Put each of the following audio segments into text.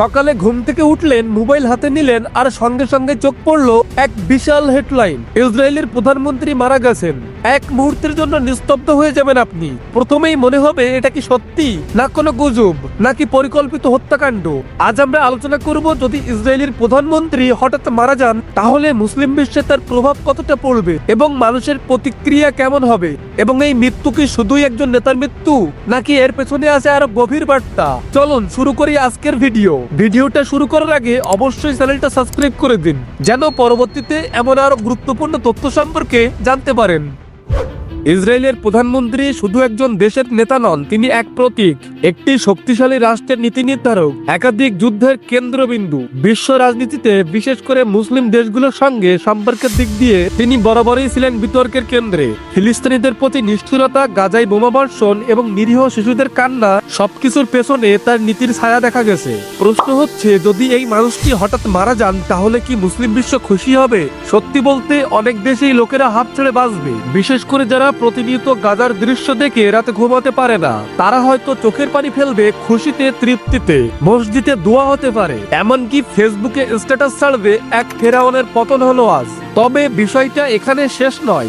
সকালে ঘুম থেকে উঠলেন, মোবাইল হাতে নিলেন আর সঙ্গে সঙ্গে চোখ পড়ল এক বিশাল হেডলাইন। ইসরায়েলের প্রধানমন্ত্রী মারা গেছেন। এক মুহূর্তের জন্য নিস্তব্ধ হয়ে যাবেন আপনি। প্রথমেই মনে হবে এটা কি সত্যি, না কোনো গুজব, নাকি পরিকল্পিত হত্যাকাণ্ড। আজ আমরা আলোচনা করব যদি ইসরায়েলের প্রধানমন্ত্রী হঠাৎ মারা যান, তাহলে মুসলিম বিশ্বে তার প্রভাব কতটা পড়বে এবং মানুষের প্রতিক্রিয়া কেমন হবে? এবং এই মৃত্যু কি শুধুই একজন নেতার মৃত্যু, নাকি এর পেছনে আছে আরও গভীর বার্তা? চলুন শুরু করি আজকের ভিডিও। ভিডিওটা শুরু করার আগে অবশ্যই চ্যানেলটা সাবস্ক্রাইব করে দিন, যেন পরবর্তীতে এমন আরও গুরুত্বপূর্ণ তথ্য সম্পর্কে জানতে পারেন। ইসরায়েলের প্রধানমন্ত্রী শুধু একজন দেশের নেতা নন, তিনি এক প্রতীক, একটি শক্তিশালী রাষ্ট্রের নীতি নির্ধারক, একাধিক যুদ্ধের কেন্দ্রবিন্দু। বিশ্ব রাজনীতিতে, বিশেষ করে মুসলিম দেশগুলোর সঙ্গে সম্পর্কের দিক দিয়ে, তিনি বরাবরই ছিলেন বিতর্কের কেন্দ্রে। ফিলিস্তিনিদের প্রতি নিষ্ঠুরতা, গাজায় বোমাবর্ষণ এবং নিরীহ শিশুদের কান্না সবকিছুর পেছনে তার নীতির ছায়া দেখা গেছে। প্রশ্ন হচ্ছে, যদি এই মানুষটি হঠাৎ মারা যান, তাহলে কি মুসলিম বিশ্ব খুশি হবে? সত্যি বলতে, অনেক দেশেই লোকেরা হাত ছেড়ে বাঁচবে। বিশেষ করে যারা প্রতিনিয়ত গাজার দৃশ্য দেখে রাতে ঘুমাতে পারে না। তারা হয়তো চোখের পানি ফেলবে, খুশিতে, তৃপ্তিতে। মসজিদে দোয়া হতে পারে। এমনকি ফেসবুকে স্ট্যাটাস ছাড়বে, এক ফেরাউনের পতন হলো আজ। তবে বিষয়টা এখানে শেষ নয়।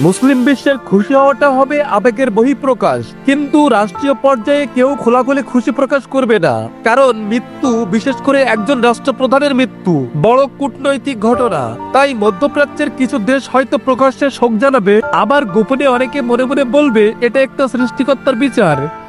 মুসলিম বিশ্বের খুশি হওয়াটা হবে আবেগের বহিঃপ্রকাশ। কিন্তু রাষ্ট্রীয় পর্যায়ে কেউ খোলাখুলি খুশি প্রকাশ করবে না। কারণ মৃত্যু বিশেষ করে একজন রাষ্ট্রপ্রধানের মৃত্যু। বড় কূটনৈতিক ঘটনা। তাই মধ্যপ্রাচ্যের কিছু দেশ হয়তো প্রকাশ্যে শোক জানাবে। আবার গোপনে অনেকে মনে মনে বলবে, এটা একটা সৃষ্টিকর্তার বিচার।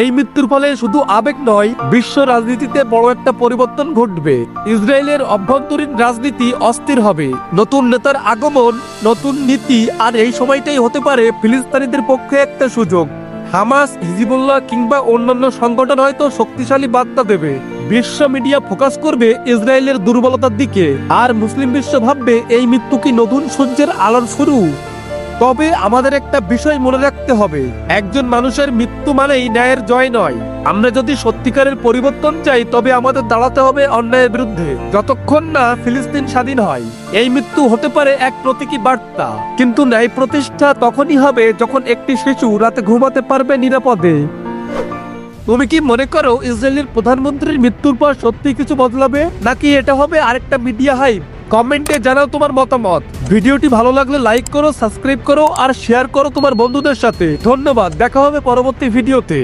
এই মৃত্যুর ফলে শুধু আবেগ নয়, বিশ্ব রাজনীতিতে বড় একটা পরিবর্তন ঘটবে। ইসরায়েলের অভ্যন্তরীণ রাজনীতি অস্থির হবে। নতুন নেতার আগমন, নতুন নীতি আর এই সময়টাই হতে পারে ফিলিস্তানিদের পক্ষে একটা সুযোগ। হামাস, হিজিবুল্লাহ কিংবা অন্যান্য সংগঠন হয়তো শক্তিশালী বার্তা দেবে। বিশ্ব মিডিয়া ফোকাস করবে ইসরায়েলের দুর্বলতার দিকে। আর মুসলিম বিশ্ব ভাববে, এই মৃত্যু কি নতুন সূর্যের আলোর শুরু? তবে আমাদের একটা বিষয় মনে রাখতে হবে। একজন মানুষের মৃত্যু মানেই ন্যায়ের জয় নয়। আমরা যদি সত্যিকারের পরিবর্তন চাই, তবে আমাদের দাঁড়াতে হবে অন্যায়ের বিরুদ্ধে। যতক্ষণ না ফিলিস্তিন স্বাধীন হয়, এই মৃত্যু হতে পারে এক প্রতীকী বার্তা। কিন্তু ন্যায় প্রতিষ্ঠা তখনই হবে যখন একটি শিশু রাতে ঘুমাতে পারবে নিরাপদে। তুমি কি মনে করো ইসরায়েলের প্রধানমন্ত্রীর মৃত্যুর পর সত্যি কিছু বদলাবে? নাকি এটা হবে আরেকটা মিডিয়া হাইপ? কমেন্টে জানাও তোমার মতামত। ভিডিওটি ভালো লাগলে লাইক করো, সাবস্ক্রাইব করো আর শেয়ার করো তোমার বন্ধুদের সাথে। ধন্যবাদ, দেখা হবে পরবর্তী ভিডিওতে।